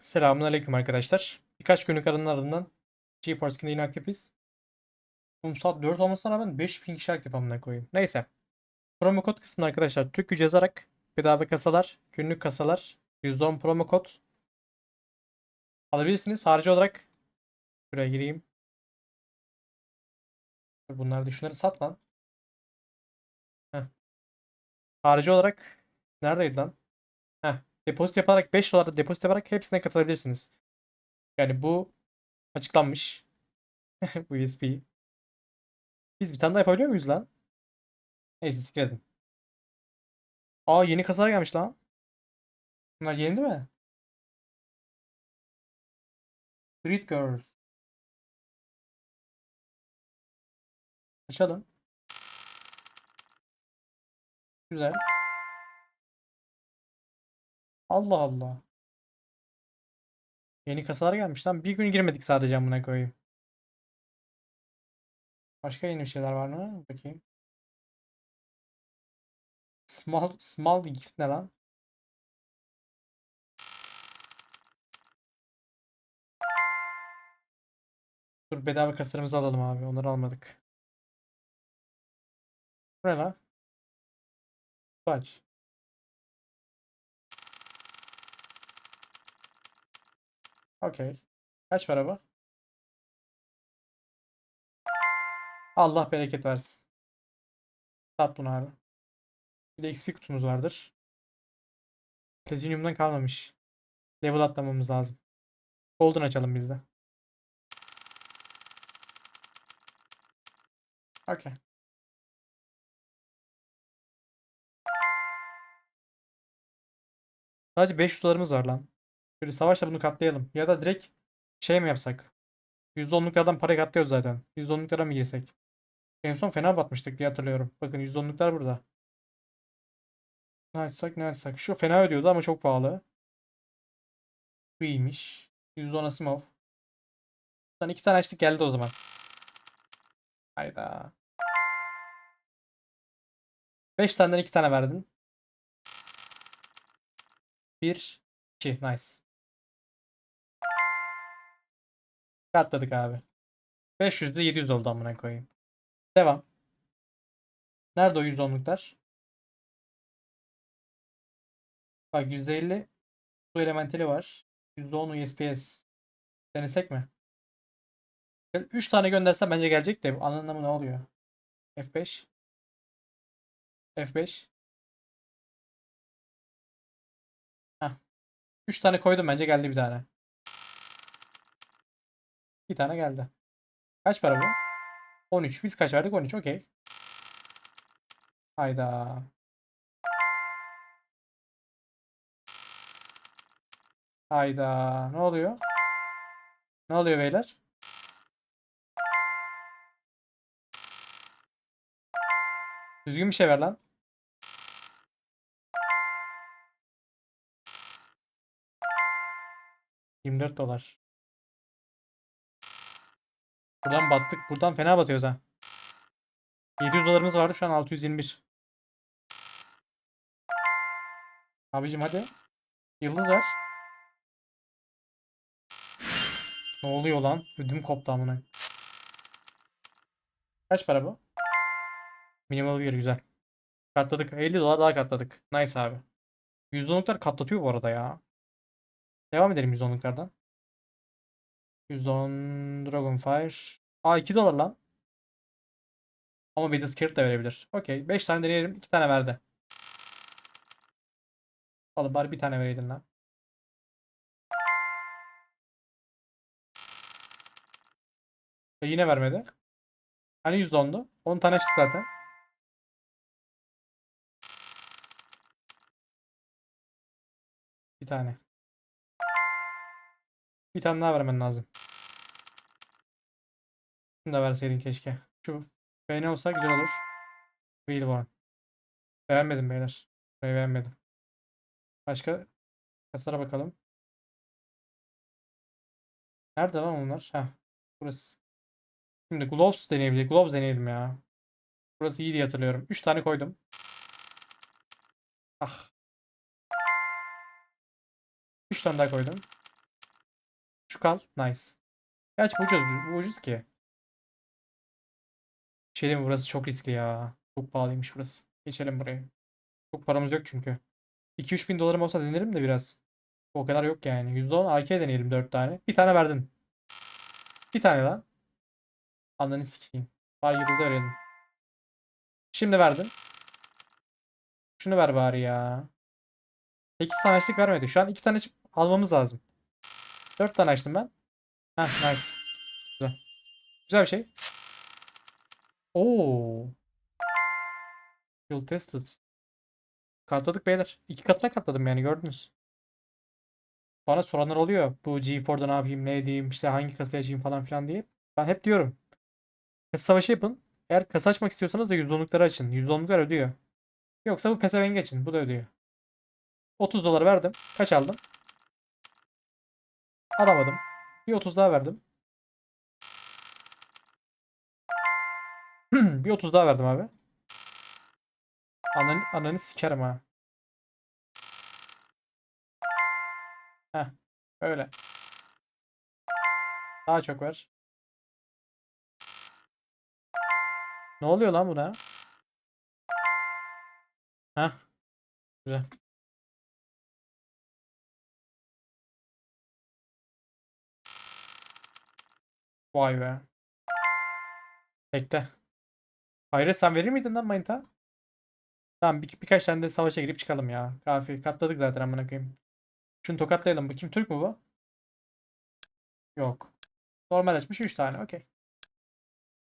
Selamünaleyküm arkadaşlar. Birkaç günlük aranın ardından GeForce Skin'de yine aktifiz. Bu saat 4 olmasına rağmen 5000 kişi aktif amına koyayım. Neyse. Promo kod kısmında arkadaşlar Türk gücü yazarak bedava kasalar, günlük kasalar, %10 promo kod alabilirsiniz. Harici olarak buraya gireyim. Bunlar da şunları sat lan. Heh. Harici olarak neredeydi lan? Heh. Depozit yaparak 5 dolar depozit yaparak hepsine katılabilirsiniz. Yani bu açıklanmış. bu USB. Biz bir tane daha yapabiliyor muyuz lan? Neyse sikledim. Aa yeni kasalar gelmiş lan. Bunlar yeni değil mi? Street Girls. Açalım. Güzel. Allah Allah. Yeni kasalar gelmiş lan. Bir gün girmedik sadece amına koyayım. Başka yeni bir şeyler var mı? Bakayım. Small small gift ne lan? Dur bedava kasalarımızı alalım abi. Onları almadık. Bu ne lan? Aç. Okey. Kaç para bu? Allah bereket versin. Sat bunu abi. Bir de XP kutumuz vardır. Platinum'dan kalmamış. Level atlamamız lazım. Golden açalım biz de. Okey. Sadece 500 dolarımız var lan. Böyle savaşla bunu katlayalım. Ya da direkt şey mi yapsak? %10'luklardan para katlıyoruz zaten. %10'luklara mı girsek? En son fena batmıştık diye hatırlıyorum. Bakın %10'luklar burada. Ne açsak ne açsak. Şu fena ödüyordu ama çok pahalı. Bu iyiymiş. %10 Asimov. Buradan iki tane açtık geldi o zaman. Hayda. 5 taneden 2 tane verdin. 1 2 nice. Katladık abi. 500'de 700 oldu amına koyayım. Devam. Nerede o 110'luklar? Bak %50 su elementali var. %10 USPS. Denesek mi? 3 tane göndersem bence gelecek de anlamı ne oluyor? F5 F5 Heh. 3 tane koydum bence geldi bir tane. Bir tane geldi. Kaç para bu? 13. Biz kaç verdik? 13. Okey. Hayda. Hayda. Ne oluyor? Ne oluyor beyler? Düzgün bir şey ver lan. ...24 dolar. Buradan battık. Buradan fena batıyoruz ha. 700 dolarımız vardı. Şu an 621. Abicim hadi. Yıldız ver. Ne oluyor lan? Ödüm koptu amına. Kaç para bu? Minimal bir güzel. Katladık. 50 dolar daha katladık. Nice abi. %10'luklar katlatıyor bu arada ya. Devam edelim %10'luklardan. %10 Dragonfire. Aa 2 dolar lan. Ama bir de skirt de verebilir. Okey. 5 tane deneyelim. 2 tane verdi. Oğlum bari bir tane vereydin lan. E yine vermedi. Hani %10'du? 10 tane açtık zaten. Bir tane. Bir tane daha vermen lazım. Şunu da verseydin keşke. Şu beğeni olsa güzel olur. Wheelborn. Beğenmedim beyler. Burayı beğenmedim. Başka kasalara bakalım. Nerede lan onlar? Heh. Burası. Şimdi Gloves deneyebilir. Gloves deneyelim ya. Burası iyi diye hatırlıyorum. 3 tane koydum. Ah. 3 tane daha koydum. Şu kal. Nice. Gerçi bu ucuz, bu ucuz ki. Şey? Burası çok riskli ya. Çok pahalıymış burası. Geçelim buraya. Çok paramız yok çünkü. 2-3 bin dolarım olsa denerim de biraz. O kadar yok yani. %10 AK deneyelim 4 tane. Bir tane verdin. Bir tane lan. Ananı sikeyim. Var yıldızı verelim. Şimdi verdin. Şunu ver bari ya. 8 tane açtık vermedi. Şu an 2 tane açıp almamız lazım. 4 tane açtım ben. Heh nice. Güzel. Güzel bir şey. Oo. Yıl tested. Katladık beyler. İki katına katladım yani gördünüz. Bana soranlar oluyor. Bu G4'da ne yapayım, ne edeyim, işte hangi kasayı açayım falan filan diye. Ben hep diyorum. Kasa savaşı yapın. Eğer kasa açmak istiyorsanız da %10'lukları açın. %10'luklar ödüyor. Yoksa bu pezevenk açın. Bu da ödüyor. 30 dolar verdim. Kaç aldım? Alamadım. Bir 30 daha verdim. bir 30 daha verdim abi. Ananı, ananı sikerim ha. Heh. Öyle. Daha çok ver. Ne oluyor lan buna? Heh. Güzel. Vay be. Bekle. Hayır sen verir miydin lan manita? Tamam bir, birkaç tane de savaşa girip çıkalım ya. Kafi katladık zaten amına koyayım. Şunu tokatlayalım. Bu kim Türk mü bu? Yok. Normal açmış 3 tane. Okey.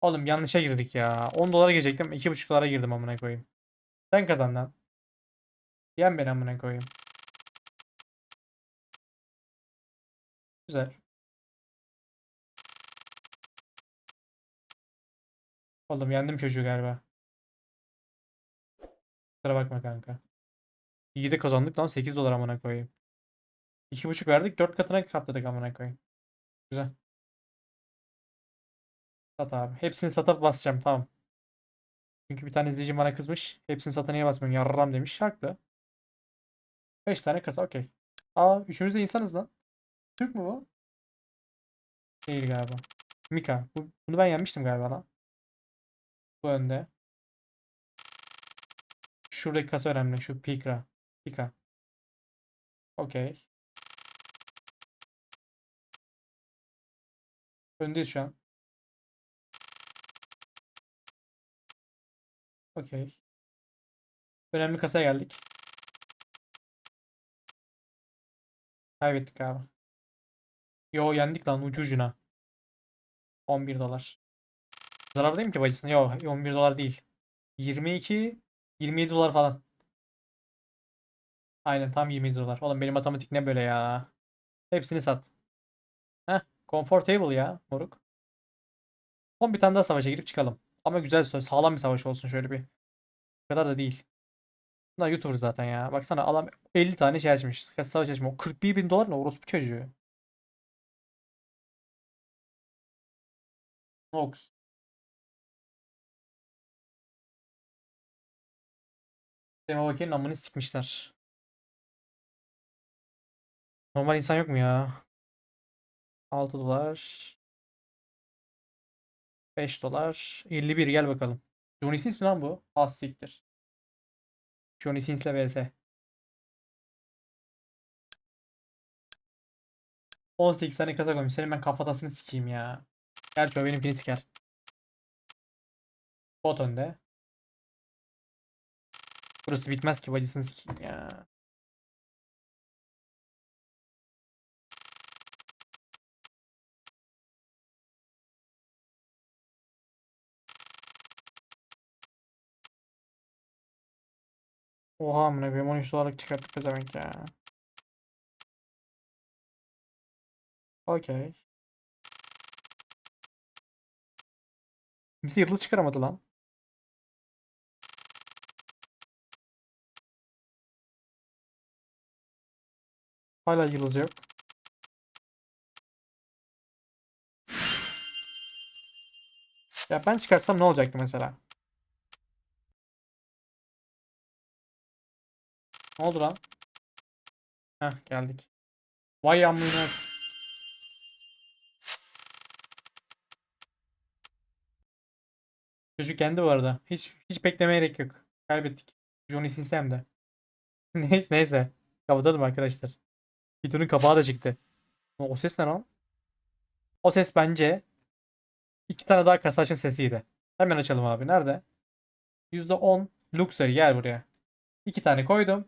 Oğlum yanlışa girdik ya. 10 dolara girecektim. 2,5 dolara girdim amına koyayım. Sen kazan lan. Yen beni amına koyayım. Güzel. Oğlum yendim çocuğu galiba. Kusura bakma kanka. İyi de kazandık lan 8 dolar amına koyayım. 2,5 verdik 4 katına katladık amına koyayım. Güzel. Sat abi. Hepsini satıp basacağım tamam. Çünkü bir tane izleyicim bana kızmış. Hepsini sata niye basmıyorsun yarram demiş. Haklı. 5 tane kasa okey. Aa üçümüz de insanız lan. Türk mü bu? Değil galiba. Mika. Bu, bunu ben yenmiştim galiba lan. Bu önde. Şuradaki kasa önemli. Şu Pikra. Pika. Okey. Öndeyiz şu an. Okey. Önemli kasaya geldik. Kaybettik abi. Yo yendik lan ucu ucuna. 11 dolar. Zarardayım ki bacısına. Yo 11 dolar değil. 22 27 dolar falan. Aynen tam 27 dolar. Oğlum benim matematik ne böyle ya. Hepsini sat. Heh. Comfortable ya moruk. Son bir tane daha savaşa girip çıkalım. Ama güzel sağlam bir savaş olsun şöyle bir. Bu kadar da değil. Bunlar YouTuber zaten ya. Baksana adam 50 tane şey açmış. Savaş açmış. O 41 bin dolar ne orospu çocuğu. Nox. Demabaki'nin amını sikmişler. Normal insan yok mu ya? 6 dolar. 5 dolar. 51 gel bakalım. Johnny Sins mi lan bu? Az siktir. Johnny Sins'le vs. 18 tane kasa koymuş. Senin ben kafatasını sikeyim ya. Gerçi o benimkini siker. Bot önde. Burası bitmez ki bacısını sikeyim ya. Oha amına koyayım 13 dolarlık çıkarttık pezevenk ya. Okey. Kimse yıldız çıkaramadı lan. Hala yıldız yok. Ya ben çıkarsam ne olacaktı mesela? Ne oldu lan? Heh geldik. Vay amına. Çocuk kendi bu arada. Hiç hiç beklemeyerek yok. Kaybettik. Johnny Sinsem de. neyse neyse. Kapatalım arkadaşlar. Videonun kapağı da çıktı. O ses ne lan? O ses bence iki tane daha kasa sesiydi. Hemen açalım abi. Nerede? %10 Luxury gel buraya. İki tane koydum.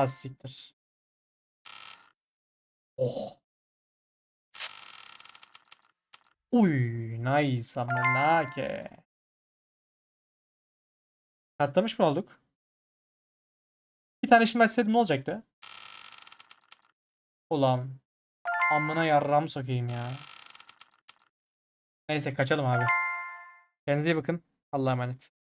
Az siktir. Oh. Uy, nice amınake. Katlamış mı olduk? Bir tane şimdi açsaydım ne olacaktı? Ulan. Amına yarram sokayım ya. Neyse kaçalım abi. Kendinize iyi bakın. Allah'a emanet.